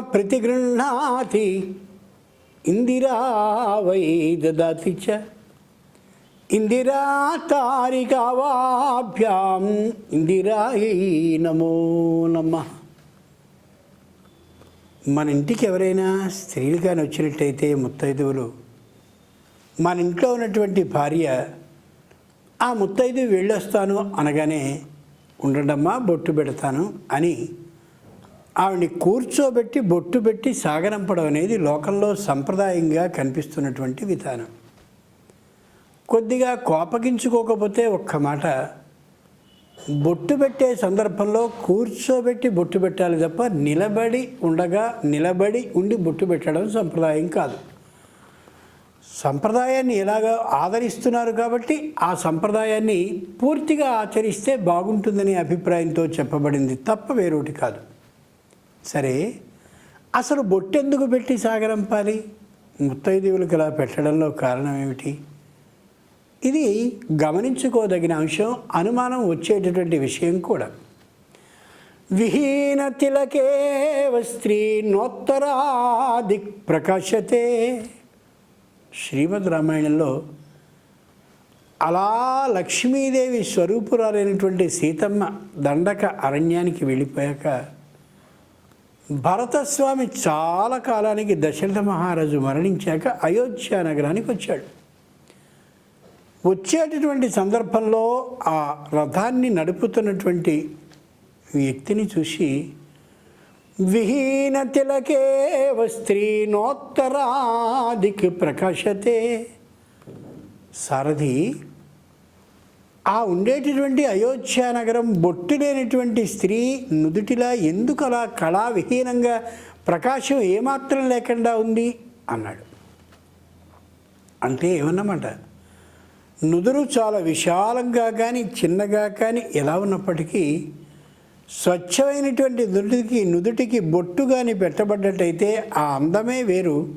ప్రతిగృహ్ణాతి Indira why దదాతి చ ఇందిరా తారికావాభ్యాం ఇందిరాయై నమో నమ. మన ఇంటికి ఎవరైనా స్త్రీలు కానీ వచ్చినట్టయితే ముత్తైదువులు మన ఇంట్లో ఉన్నటువంటి భార్య ఆ ముత్తైదు వెళ్ళొస్తాను అనగానే ఉండడమ్మా బొట్టు పెడతాను అని ఆవిడని కూర్చోబెట్టి బొట్టు పెట్టి సాగనంపడం అనేది లోకంలో సంప్రదాయంగా కనిపిస్తున్నటువంటి విధానం. కొద్దిగా కోపగించుకోకపోతే ఒక్క మాట బొట్టు పెట్టే సందర్భంలో కూర్చోబెట్టి బొట్టు పెట్టాలి తప్ప నిలబడి ఉండగా నిలబడి ఉండి బొట్టు పెట్టడం సంప్రదాయం కాదు. సంప్రదాయాన్ని ఎలాగ ఆదరిస్తున్నారు కాబట్టి ఆ సంప్రదాయాన్ని పూర్తిగా ఆచరిస్తే బాగుంటుందనే అభిప్రాయంతో చెప్పబడింది తప్ప వేరొకటి కాదు. సరే అసలు బొట్టెందుకు పెట్టి సాగరంపాలి? ముత్తైదేవులకు ఇలా పెట్టడంలో కారణం ఏమిటి? ఇది గమనించుకోదగిన అంశం అనుమానం వచ్చేటటువంటి విషయం కూడా. విహీన తిలకేవ స్త్రీ నోత్తరాది ప్రకాశతే శ్రీమద్ రామాయణంలో అలా లక్ష్మీదేవి స్వరూపురాలైనటువంటి సీతమ్మ దండక అరణ్యానికి వెళ్ళిపోయాక భరతస్వామి చాలా కాలానికి దశరథ మహారాజు మరణించాక అయోధ్య నగరానికి వచ్చాడు. వచ్చేటటువంటి సందర్భంలో ఆ రథాన్ని నడుపుతున్నటువంటి వ్యక్తిని చూసి విహీన తిలకేవ స్త్రీ నోత్తరాదికి ప్రకాశతే సారథి ఆ ఉండేటటువంటి అయోధ్య నగరం బొట్టు లేనటువంటి స్త్రీ నుదుటిలా ఎందుకు అలా కళా విహీనంగా ప్రకాశం ఏమాత్రం లేకుండా ఉంది? అన్నాడు. అంటే ఏమన్నమాట? నుదురు చాలా విశాలంగా కానీ చిన్నగా కానీ ఎలా ఉన్నప్పటికీ స్వచ్ఛమైనటువంటి నుదుటికి నుదుటికి బొట్టు కానీ పెట్టబడ్డట్టయితే ఆ అందమే వేరు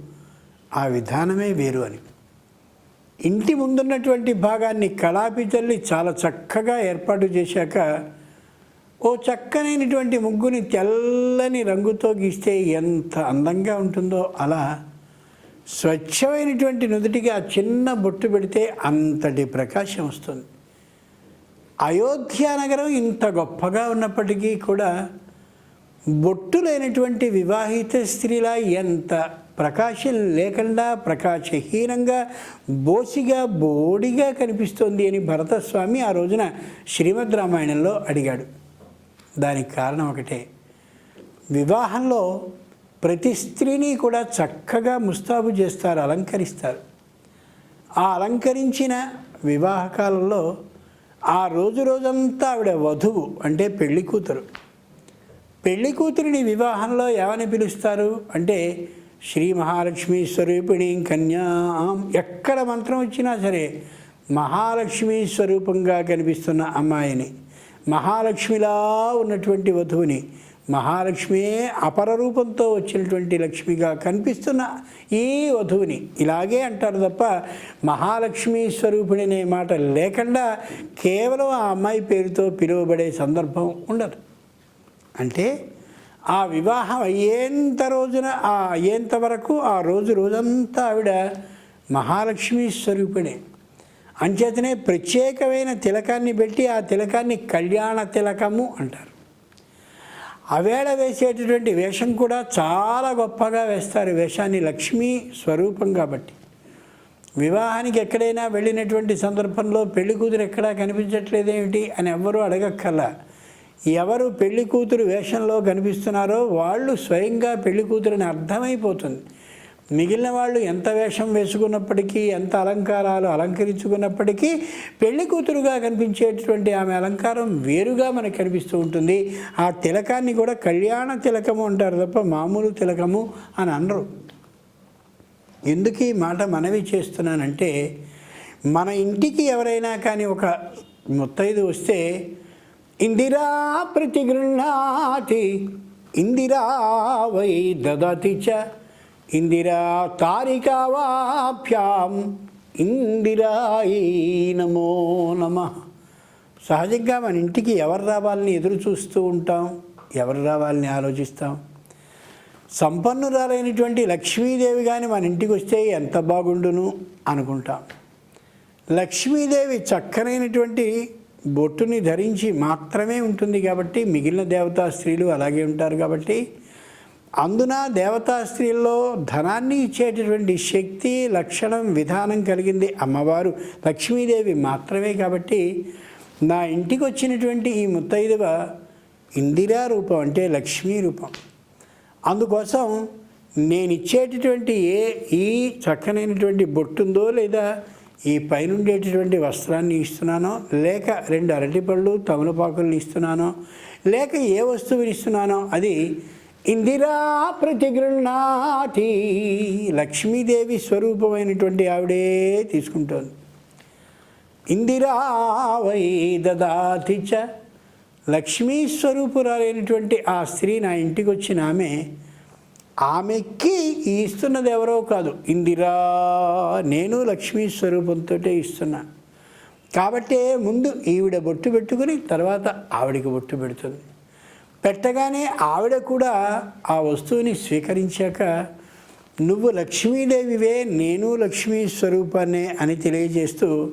ఆ విధానమే వేరు అని. ఇంటి ముందున్నటువంటి భాగాన్ని కళాపి తల్లి చాలా చక్కగా ఏర్పాటు చేశాక ఓ చక్కనైనటువంటి ముగ్గుని తెల్లని రంగుతో గీస్తే ఎంత అందంగా ఉంటుందో అలా స్వచ్ఛమైనటువంటి నుదుటికి ఆ చిన్న బొట్టు పెడితే అంతటి ప్రకాశం వస్తుంది. అయోధ్య నగరం ఇంత గొప్పగా ఉన్నప్పటికీ కూడా బొట్టు లేనటువంటి వివాహిత స్త్రీలా ఎంత ప్రకాశం లేకుండా ప్రకాశహీనంగా బోసిగా బోడిగా కనిపిస్తోంది అని భరతస్వామి ఆ రోజున శ్రీమద్ రామాయణంలో అడిగాడు. దానికి కారణం ఒకటే. వివాహంలో ప్రతి స్త్రీని కూడా చక్కగా ముస్తాబు చేస్తారు అలంకరిస్తారు. ఆ అలంకరించిన వివాహ కాలంలో ఆ రోజు రోజంతా ఆవిడ వధువు అంటే పెళ్ళి కూతురు. పెళ్ళి కూతురిని వివాహంలో ఏమని పిలుస్తారు? అంటే శ్రీ మహాలక్ష్మి స్వరూపిణి కన్యాం ఎక్కడ మంత్రం వచ్చినా సరే మహాలక్ష్మి స్వరూపంగా కనిపిస్తున్న అమ్మాయిని మహాలక్ష్మిలా ఉన్నటువంటి వధువుని మహాలక్ష్మి అపర రూపంతో వచ్చినటువంటి లక్ష్మిగా కనిపిస్తున్న ఈ వధువుని ఇలాగే అంటారు తప్ప మహాలక్ష్మి స్వరూపిణి అనే మాట లేకుండా కేవలం ఆ అమ్మాయి పేరుతో పిలువబడే సందర్భం ఉండదు. అంటే ఆ వివాహం అయ్యేంత రోజున ఆ అయ్యేంత వరకు ఆ రోజు రోజంతా ఆవిడ మహాలక్ష్మి స్వరూపిణే. అంచేతనే ప్రత్యేకమైన తిలకాన్ని పెట్టి ఆ తిలకాన్ని కళ్యాణ తిలకము అంటారు. అవేళ వేసేటటువంటి వేషం కూడా చాలా గొప్పగా వేస్తారు. వేషాన్ని లక్ష్మీ స్వరూపం కాబట్టి. వివాహానికి ఎక్కడైనా వెళ్ళినటువంటి సందర్భంలో పెళ్ళి కూతురు ఎక్కడా కనిపించట్లేదేమిటి అని ఎవ్వరూ అడగక్కర్లా. ఎవరు పెళ్ళి కూతురు వేషంలో కనిపిస్తున్నారో వాళ్ళు స్వయంగా పెళ్ళి కూతురని అర్థమైపోతుంది. మిగిలిన వాళ్ళు ఎంత వేషం వేసుకున్నప్పటికీ ఎంత అలంకారాలు అలంకరించుకున్నప్పటికీ పెళ్ళి కూతురుగా కనిపించేటటువంటి ఆమె అలంకారం వేరుగా మనకు కనిపిస్తూ ఉంటుంది. ఆ తిలకాన్ని కూడా కళ్యాణ తిలకము అంటారు తప్ప మామూలు తిలకము అని అనరు. ఎందుకు ఈ మాట మనవి చేస్తున్నానంటే మన ఇంటికి ఎవరైనా కానీ ఒక ముత్తైదు వస్తే ఇందిరా ప్రతిగృహ్ణాతి ఇందిరా వై దదతి చ ఇందిరా తారికావాభ్యాం ఇందిరాయి నమో నమ. సహజంగా మన ఇంటికి ఎవరు రావాలని ఎదురు చూస్తూ ఉంటాం ఎవరు రావాలని ఆలోచిస్తాం. సంపన్నురాలైనటువంటి లక్ష్మీదేవి కానీ మన ఇంటికి వస్తే ఎంత బాగుండును అనుకుంటాం. లక్ష్మీదేవి చక్కనైనటువంటి బొట్టుని ధరించి మాత్రమే ఉంటుంది కాబట్టి మిగిలిన దేవతా స్త్రీలు అలాగే ఉంటారు కాబట్టి అందున దేవతా స్త్రీల్లో ధనాన్ని ఇచ్చేటటువంటి శక్తి లక్షణం విధానం కలిగింది అమ్మవారు. లక్ష్మీదేవి మాత్రమే కాబట్టి నా ఇంటికి వచ్చినటువంటి ఈ ముత్తైదువ ఇందిరా రూపం అంటే లక్ష్మీ రూపం. అందుకోసం నేను ఇచ్చేటటువంటి ఏ ఈ చక్కనైనటువంటి బొట్టుందో లేదా ఈ పైన ఉండేటటువంటి వస్త్రాన్ని ఇస్తున్నానో లేక రెండు అరటిపళ్ళు తమలపాకుల్ని ఇస్తున్నానో లేక ఏ వస్తువుని ఇస్తున్నానో అది ఇందిరా ప్రతిగృహ్ణాతి లక్ష్మీదేవి స్వరూపమైనటువంటి ఆవిడే తీసుకుంటోంది. ఇందిరా వై దదాతి చ లక్ష్మీ స్వరూపురాలైనటువంటి ఆ స్త్రీ నా ఇంటికి వచ్చిన ఆమె ఆమెకి ఇస్తున్నది ఎవరో కాదు. ఇందిరా నేను లక్ష్మీ స్వరూపంతో ఇస్తున్నా. కాబట్టే ముందు ఈవిడ బొట్టు పెట్టుకుని తర్వాత ఆవిడికి బొట్టు పెడుతుంది. పెట్టగానే ఆవిడ కూడా ఆ వస్తువుని స్వీకరించాక నువ్వు లక్ష్మీదేవివే నేను లక్ష్మీ స్వరూపాన్నే అని తెలియజేస్తూ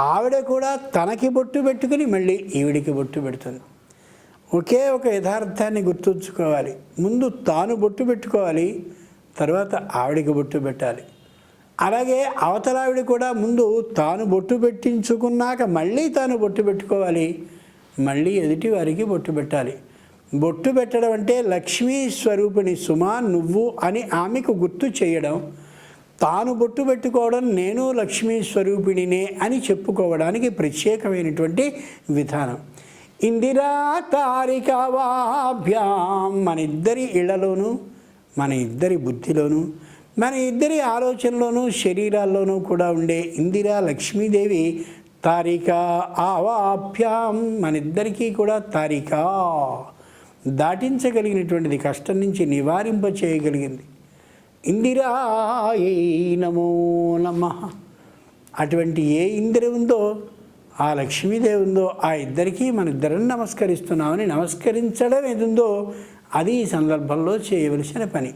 ఆవిడ కూడా తనకి బొట్టు పెట్టుకుని మళ్ళీ ఈవిడికి బొట్టు పెడుతుంది. ఒకే ఒక యథార్థాన్ని గుర్తుంచుకోవాలి. ముందు తాను బొట్టు పెట్టుకోవాలి తర్వాత ఆవిడికి బొట్టు పెట్టాలి. అలాగే అవతలావిడ కూడా ముందు తాను బొట్టు పెట్టించుకున్నాక మళ్ళీ తాను బొట్టు పెట్టుకోవాలి మళ్ళీ ఎదుటి వారికి బొట్టు పెట్టాలి. బొట్టు పెట్టడం అంటే లక్ష్మీ స్వరూపిణి సుమా నువ్వు అని ఆమెకు గుర్తు చేయడం తాను బొట్టు పెట్టుకోవడం నేను లక్ష్మీ స్వరూపిణినే అని చెప్పుకోవడానికి ప్రత్యేకమైనటువంటి విధానం. ఇందిరా తారికావాభ్యాం మన ఇద్దరి ఇళ్ళలోనూ మన ఇద్దరి బుద్ధిలోనూ మన ఇద్దరి ఆలోచనలోనూ శరీరాల్లోనూ కూడా ఉండే ఇందిరా లక్ష్మీదేవి తారిక ఆవాభ్యాం మన ఇద్దరికీ కూడా తారిక. దాటించగలిగినటువంటిది కష్టం నుంచి నివారింప చేయగలిగింది. ఇందిరాయై నమో నమ. అటువంటి ఏ ఇందిర ఉందో ఆ లక్ష్మీదేవి ఉందో ఆ ఇద్దరికీ మన ఇద్దరిని నమస్కరిస్తున్నామని నమస్కరించడం ఏది ఉందో అది ఈ సందర్భంలో చేయవలసిన పని.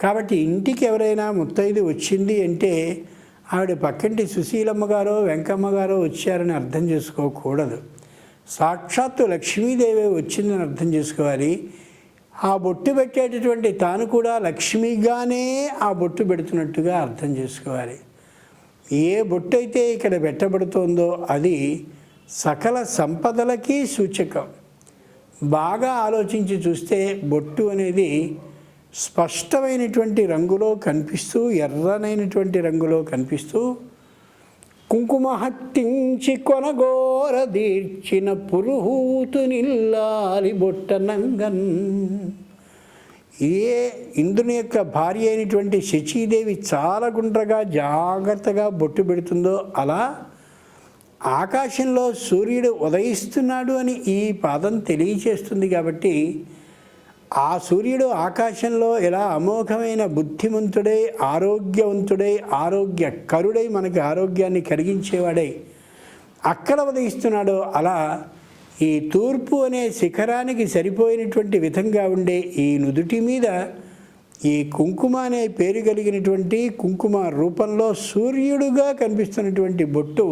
కాబట్టి ఇంటికి ఎవరైనా ముత్తైదు వచ్చింది అంటే ఆవిడ పక్కింటి సుశీలమ్మ గారో వెంకమ్మ గారో వచ్చారని అర్థం చేసుకోకూడదు. సాక్షాత్తు లక్ష్మీదేవి వచ్చిందని అర్థం చేసుకోవాలి. ఆ బొట్టు పెట్టేటటువంటి తాను కూడా లక్ష్మిగానే ఆ బొట్టు పెడుతున్నట్టుగా అర్థం చేసుకోవాలి. ఏ బొట్టు అయితే ఇక్కడ పెట్టబడుతోందో అది సకల సంపదలకి సూచకం. బాగా ఆలోచించి చూస్తే బొట్టు అనేది స్పష్టమైనటువంటి రంగులో కనిపిస్తూ ఎర్రనైనటువంటి రంగులో కనిపిస్తూ కుంకుమ హట్టించి కొనగోర దీర్చిన పురుహూతు నిల్లాలి బొట్టనంగన్ ఏ ఇంద్రుని యొక్క భార్య అయినటువంటి శచీదేవి చాలా గుండ్రగా జాగ్రత్తగా బొట్టు పెడుతుందో అలా ఆకాశంలో సూర్యుడు ఉదయిస్తున్నాడు అని ఈ పాదం తెలియచేస్తుంది కాబట్టి ఆ సూర్యుడు ఆకాశంలో ఎలా అమోఘమైన బుద్ధిమంతుడై ఆరోగ్యవంతుడై ఆరోగ్య కరుడై మనకి ఆరోగ్యాన్ని కలిగించేవాడై అక్కడ ఉదయిస్తున్నాడో అలా ఈ తూర్పు అనే శిఖరానికి సరిపోయినటువంటి విధంగా ఉండే ఈ నుదుటి మీద ఈ కుంకుమ అనే పేరు కలిగినటువంటి కుంకుమ రూపంలో సూర్యుడుగా కనిపిస్తున్నటువంటి బొట్టు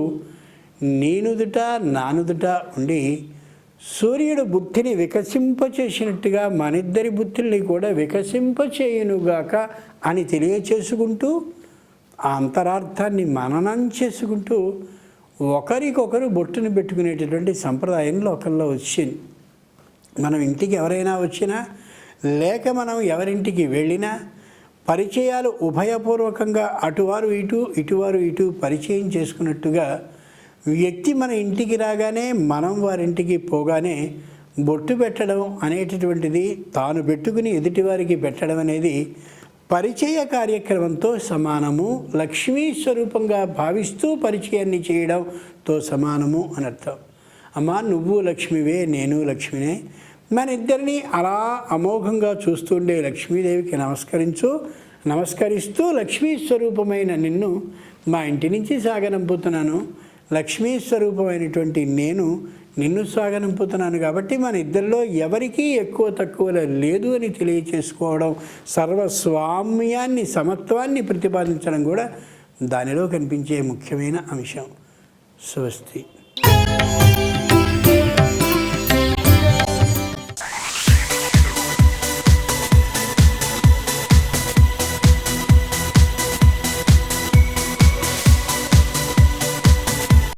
నీనుదుట నానుదుట ఉండి సూర్యుడు బుద్ధిని వికసింపచేసినట్టుగా మనిద్దరి బుద్ధుల్ని కూడా వికసింపచేయునుగాక అని తెలియచేసుకుంటూ ఆ అంతరార్థాన్ని మననం చేసుకుంటూ ఒకరికొకరు బొట్టును పెట్టుకునేటటువంటి సంప్రదాయం లోకల్లో వచ్చింది మనం ఇంటికి ఎవరైనా వచ్చినా లేక మనం ఎవరింటికి వెళ్ళినా పరిచయాలు ఉభయపూర్వకంగా అటువారు ఇటు ఇటువారు ఇటు పరిచయం చేసుకున్నట్టుగా వ్యక్తి మన ఇంటికి రాగానే మనం వారింటికి పోగానే బొట్టు పెట్టడం అనేటటువంటిది తాను పెట్టుకుని ఎదుటివారికి పెట్టడం అనేది పరిచయ కార్యక్రమంతో సమానము లక్ష్మీ స్వరూపంగా భావిస్తూ పరిచయాన్ని చేయడంతో సమానము అని అర్థం. అమ్మా నువ్వు లక్ష్మివే నేను లక్ష్మినే. మన ఇద్దరిని అలా అమోఘంగా చూస్తుండే లక్ష్మీదేవికి నమస్కరించు నమస్కరిస్తూ లక్ష్మీ స్వరూపమైన నిన్ను మా ఇంటి నుంచి సాగనంపుతున్నాను. లక్ష్మీ స్వరూపమైనటువంటి నేను నిన్ను స్వాగతింపుతున్నాను కాబట్టి మన ఇద్దరిలో ఎవరికీ ఎక్కువ తక్కువ లేదు అని తెలియచేసుకోవడం సర్వస్వామ్యాన్ని సమత్వాన్ని ప్రతిపాదించడం కూడా దానిలో కనిపించే ముఖ్యమైన అంశం. స్వస్తి.